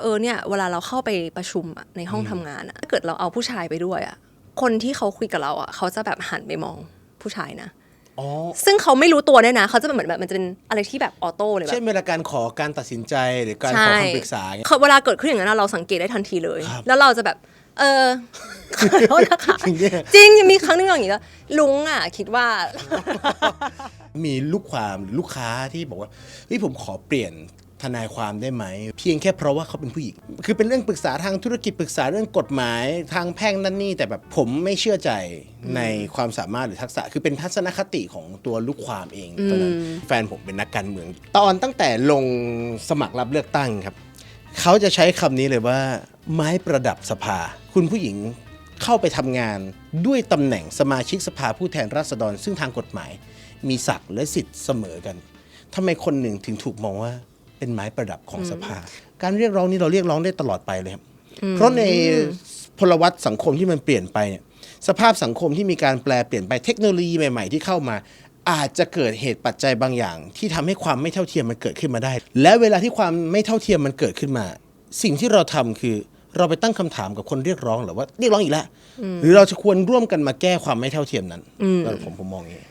ว่าเออเนี่ยเวลาเราเข้าไปประชุมอะในห้องทำงานอะถ้าเกิดเราเอาผู้ชายไปด้วยอะคนที่เขาคุยกับเราอะเขาจะแบบหันไปมองผู้ชายนะอ๋อซึ่งเขาไม่รู้ตัวด้วยนะ เขาจะเหมือนแบบมันจะเป็นอะไรที่แบบออโต้เลยแบเช่นบเวลาการขอการตัดสินใจหรือการขอใช่คำปรึกษาเงี้ยเขาเวลาเกิดขึ้นอย่างนั้นอะเราสังเกตได้ทันทีเลยครับแล้วเราจะแบบ เออขอโทษนะคะจริงเนี่ยจริงมีครั้งหนึงอย่างนี้แล้วลุงอะคิดว่า มีลูกความหรือลูกค้าที่บอกว่าเฮ้ยผมขอเปลี่ยน ทนายความได้ไหม เพียงแค่เพราะว่าเขาเป็นผู้หญิง คือเป็นเรื่องปรึกษาทางธุรกิจปรึกษาเรื่องกฎหมายทางแพ่งนั่นนี่ แต่แบบผมไม่เชื่อใจในความสามารถหรือทักษะ คือเป็นทัศนคติของตัวลูกความเองตอนนั้นแฟนผมเป็นนักการเมือง ตอนตั้งแต่ลงสมัครรับเลือกตั้งครับ เขาจะใช้คำนี้เลยว่า ไม้ประดับสภา คุณผู้หญิงเข้าไปทำงานด้วยตำแหน่งสมาชิกสภาผู้แทนราษฎร ซึ่งทางกฎหมาย มีศักดิ์และสิทธิ์เสมอกันทำไมคนหนึ่งถึงถูกมองว่า เป็นไม้ประดับของสภา การเรียกร้องนี้เราเรียกร้องได้ตลอดไปเลยครับเพราะในพลวัตสังคมที่มันเปลี่ยนไปเนี่ยสภาพสังคมที่มีการแปลเปลี่ยนไปเทคโนโลยีใหม่ ๆ ที่เข้ามา อาจจะเกิดเหตุปัจจัยบางอย่าง ที่ทำให้ความไม่เท่าเทียมมันเกิดขึ้นมาได้ และเวลาที่ความไม่เท่าเทียมมันเกิดขึ้นมา สิ่งที่เราทำคือเราไปตั้งคำถามกับคนเรียกร้องหรือว่าเรียกร้องอีกแล้วหรือเราจะควรร่วมกันมาแก้ความไม่เท่าเทียมนั้นผมผมผมมองอย่างนี้